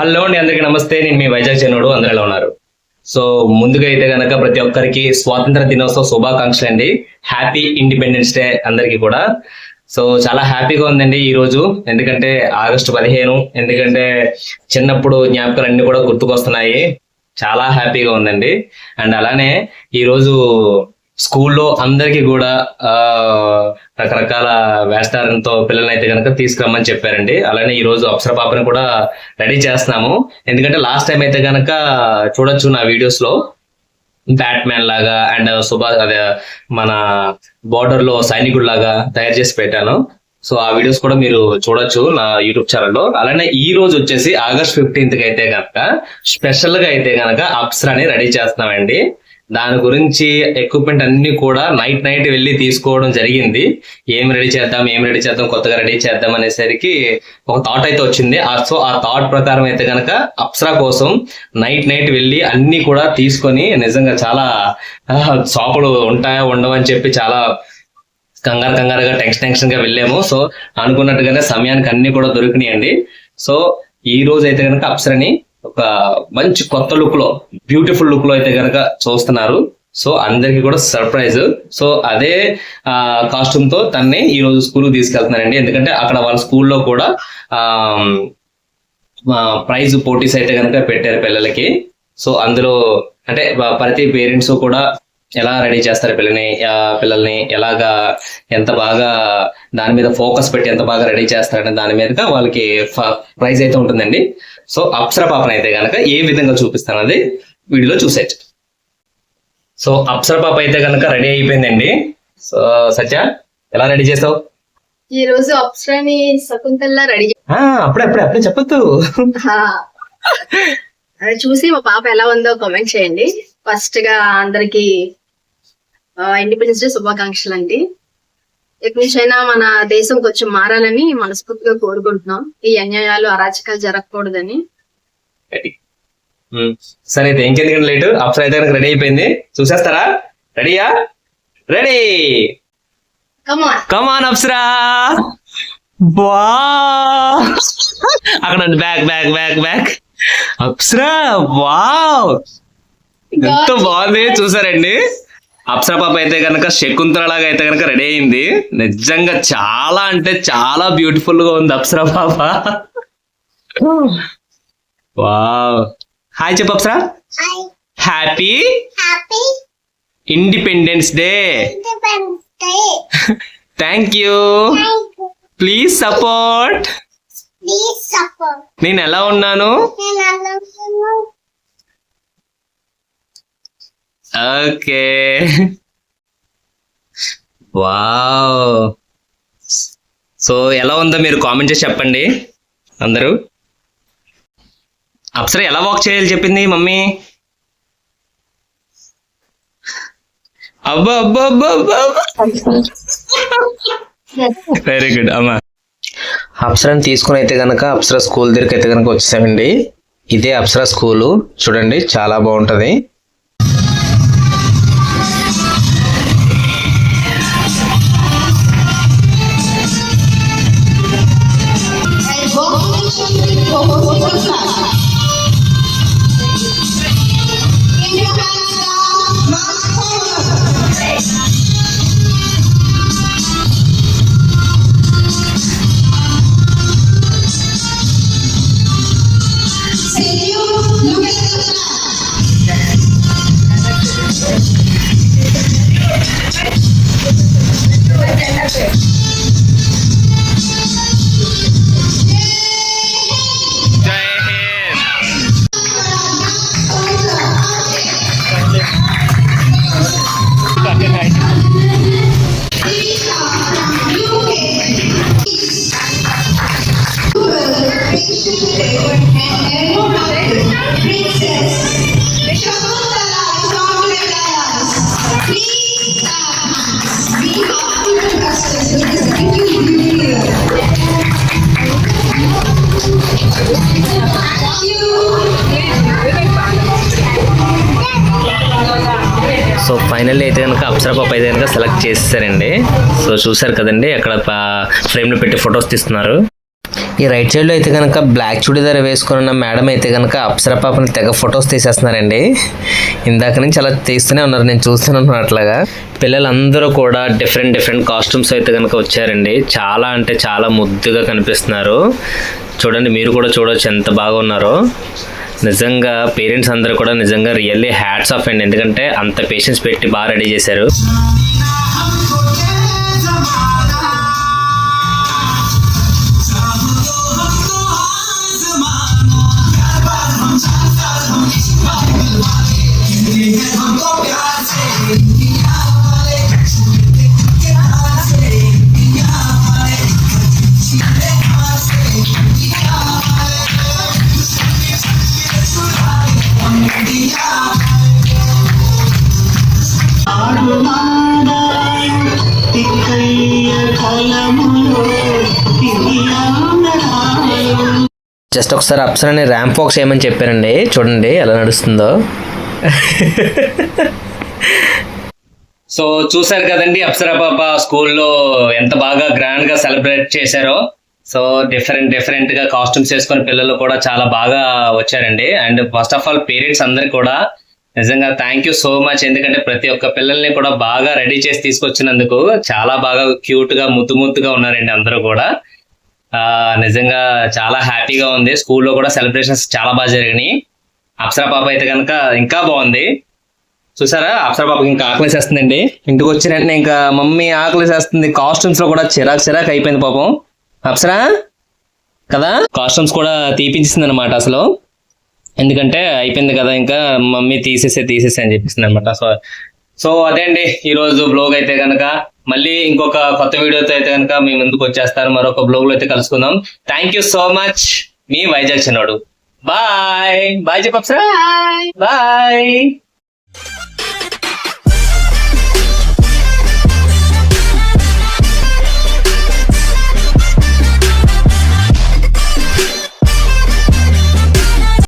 Hello అండి అందరికీ నమస్తే. నేను మీ వైజాగ్ చెన్నోడు అందరూ ఎలా ఉన్నారు? సో ముందుగా అయితే కనుక ప్రతి ఒక్కరికి స్వాతంత్ర దినోత్సవ శుభాకాంక్షలు అండి. హ్యాపీ ఇండిపెండెన్స్ డే అందరికీ కూడా. సో చాలా హ్యాపీగా ఉందండి ఈ రోజు. ఎందుకంటే ఆగస్టు పదిహేను ఎందుకంటే చిన్నప్పుడు జ్ఞాపకాలు అన్ని కూడా గుర్తుకొస్తున్నాయి. చాలా హ్యాపీగా ఉందండి. అండ్ అలానే ఈ రోజు స్కూల్లో అందరికీ కూడా రకరకాల వేస్తారంతో పిల్లల్ని అయితే కనుక తీసుకురమ్మని చెప్పారండి. అలానే ఈ రోజు అప్సర పాపని కూడా రెడీ చేస్తున్నాము. ఎందుకంటే లాస్ట్ టైం అయితే కనుక చూడొచ్చు నా వీడియోస్లో బ్యాట్ మ్యాన్ లాగా అండ్ సుభా అదే మన బార్డర్లో సైనికుడు లాగా తయారు చేసి పెట్టాను. సో ఆ వీడియోస్ కూడా మీరు చూడొచ్చు నా యూట్యూబ్ ఛానల్లో. అలానే ఈ రోజు వచ్చేసి ఆగస్ట్ ఫిఫ్టీన్త్కి అయితే కనుక స్పెషల్గా అయితే కనుక అప్సరాని రెడీ చేస్తున్నామండి. దాని గురించి ఎక్విప్మెంట్ అన్ని కూడా నైట్ నైట్ వెళ్ళి తీసుకోవడం జరిగింది. ఏం రెడీ చేద్దాం ఏం రెడీ చేద్దాం కొత్తగా రెడీ చేద్దాం అనేసరికి ఒక థాట్ అయితే వచ్చింది. ఆ సో ఆ థాట్ ప్రకారం అయితే కనుక అప్సరా కోసం నైట్ నైట్ వెళ్ళి అన్ని కూడా తీసుకొని నిజంగా చాలా షాపులు ఉంటాయా ఉండవు అని చెప్పి చాలా కంగారు కంగారుగా టెన్షన్ టెన్షన్గా వెళ్ళాము. సో అనుకున్నట్టుగానే సమయానికి అన్ని కూడా దొరికినాయండి. సో ఈ రోజు అయితే కనుక అప్సరని ఒక మంచి కొత్త లుక్లో బ్యూటిఫుల్ లుక్లో అయితే కనుక చూస్తున్నారు. సో అందరికి కూడా సర్ప్రైజ్ సో అదే కాస్ట్యూమ్తో తన్ని ఈ రోజు స్కూల్ తీసుకెళ్తున్నారండి. ఎందుకంటే అక్కడ వాళ్ళ స్కూల్లో కూడా ప్రైజ్ పోటీస్ అయితే కనుక పెట్టారు పిల్లలకి. సో అందులో అంటే ప్రతి పేరెంట్స్ కూడా ఎలా రెడీ చేస్తారు పిల్లని? పిల్లల్ని ఎలాగా ఎంత బాగా దాని మీద ఫోకస్ పెట్టి ఎంత బాగా రెడీ చేస్తారనే దాని మీదగా వాళ్ళకి ప్రైజ్ అయితే ఉంటుందండి. సో అప్సర పాపన అయితే కనుక ఏ విధంగా చూపిస్తానది వీడియోలో చూసేయచ్చు. సో అప్సర పాప అయితే కనుక రెడీ అయిపోయిందండి. సో సత్య ఎలా రెడీ చేసావు? ఈ రోజు అప్సరాని శకుంతల్లా రెడీ అప్పుడే అప్పుడే అప్పుడే చెప్పొద్దు. అది చూసి మా పాప ఎలా ఉందో కామెంట్ చేయండి. ఫస్ట్గా అందరికి ఇండిపెండెన్స్ డే శుభాకాంక్షలు అండి ఎక్కడి నుంచైనా మన దేశం కొంచెం మారాలని మనస్ఫూర్తిగా కోరుకుంటున్నాం. ఈ అన్యాయాలు అరాచకాలు జరగకూడదని. సరే అయితే ఇంకెందుకంటే లేటు? అప్సర అయితే రెడీ అయిపోయింది. చూసేస్తారా? రెడీయా ready come on come on Apsara. అక్కడ back back back back Apsara wow. ఎంత బాగుంది. చూసారండి. అప్సరా పాప అయితే కనుక శకుంతల లాగా అయితే కనుక రెడీ అయింది. నిజంగా చాలా అంటే చాలా బ్యూటిఫుల్గా ఉంది అప్సరా పాప వావ్. హాయ్ చెప్పు Apsara. Happy independence day. Thank you. Please support. నేను ఎలా ఉన్నాను? ఓకే. వావ్. సో ఎలా ఉందో మీరు కామెంట్ చేసి చెప్పండి అందరూ. అప్సర ఎలా వాక్ చేయాలి చెప్పింది మమ్మీ? అబ్బా అబ్బా అబ్బా అబ్బా వెరీ గుడ్ అమ్మా. అప్సరాని తీసుకుని అయితే కనుక అప్సరా స్కూల్ దగ్గరికి అయితే కనుక వచ్చేసామండి. ఇదే అప్సరా స్కూలు చూడండి చాలా బాగుంటది. సో ఫైనల్లీ అయితే కనుక అప్సరా పాప అయితే కనుక సెలెక్ట్ చేసేసారండి. సో చూసారు కదండి అక్కడ ఫ్రేమ్లో పెట్టి ఫొటోస్ తీస్తున్నారు. ఈ రైట్ సైడ్లో అయితే కనుక బ్లాక్ చుడిదార్ వేసుకున్న మేడం అయితే కనుక అప్సర పాపని తెగ ఫొటోస్ తీసేస్తున్నారండి. ఇందాక నుంచి అలా తీస్తూనే ఉన్నారు నేను చూస్తున్నాను అట్లాగా పిల్లలందరూ కూడా డిఫరెంట్ డిఫరెంట్ కాస్ట్యూమ్స్ అయితే కనుక వచ్చారండి. చాలా అంటే చాలా ముద్దుగా కనిపిస్తున్నారు. చూడండి మీరు కూడా చూడొచ్చు ఎంత బాగా ఉన్నారో. నిజంగా పేరెంట్స్ అందరూ కూడా నిజంగా రియల్లీ హ్యాట్స్ ఆఫ్ అండి. ఎందుకంటే అంత పేషెన్స్ పెట్టి బాగా రెడీ చేశారు. జస్ట్ ఒకసారి అప్సరని ర్యాంప్ వాక్ చేయమని చెప్పారండి. చూడండి ఎలా నడుస్తుందో. సో చూసారు కదండి అప్సరా పాప స్కూల్లో ఎంత బాగా గ్రాండ్గా సెలబ్రేట్ చేశారో. సో డిఫరెంట్ డిఫరెంట్గా కాస్ట్యూమ్స్ వేసుకుని పిల్లలు కూడా చాలా బాగా వచ్చారండి. And first of all parents అందరికి కూడా నిజంగా థ్యాంక్ యూ సో మచ్ ఎందుకంటే ప్రతి ఒక్క పిల్లల్ని కూడా బాగా రెడీ చేసి తీసుకొచ్చినందుకు చాలా బాగా క్యూట్గా ముద్దు ముద్దుగా ఉన్నారండి అందరూ కూడా. ఆ నిజంగా చాలా హ్యాపీగా ఉంది. స్కూల్లో కూడా సెలబ్రేషన్స్ చాలా బాగా జరిగినాయి. అప్సరా పాప అయితే కనుక ఇంకా బాగుంది. చూసారా? అప్సరా పాపకి ఇంకా ఆకలిసేస్తుందండి ఇంటికి వచ్చిన వెంటనే ఇంకా మమ్మీ ఆకలిసేస్తుంది కాస్ట్యూమ్స్లో కూడా చిరాకు చిరాకు అయిపోయింది పాపం. అప్సరా? కదా? కాస్ట్యూమ్స్ కూడా తీపించింది అనమాట అసలు. ఎందుకంటే అయిపోయింది కదా ఇంకా మమ్మీ తీసేసే తీసేసే అని చెప్పేసింది అనమాట సో సో అదే అండి. ఈ రోజు బ్లాగ్ అయితే కనుక మళ్ళీ ఇంకొక కొత్త వీడియోతో అయితే కనుక మీ ముందుకు వచ్చేస్తాను మరొక బ్లాగ్లో అయితే కలుసుకుందాం. థ్యాంక్ యూ సో మచ్ మీ వైజాగ్ చిన్నోడు. బాయ్ బాయ్ చెప్పు అప్సరా బాయ్ బాయ్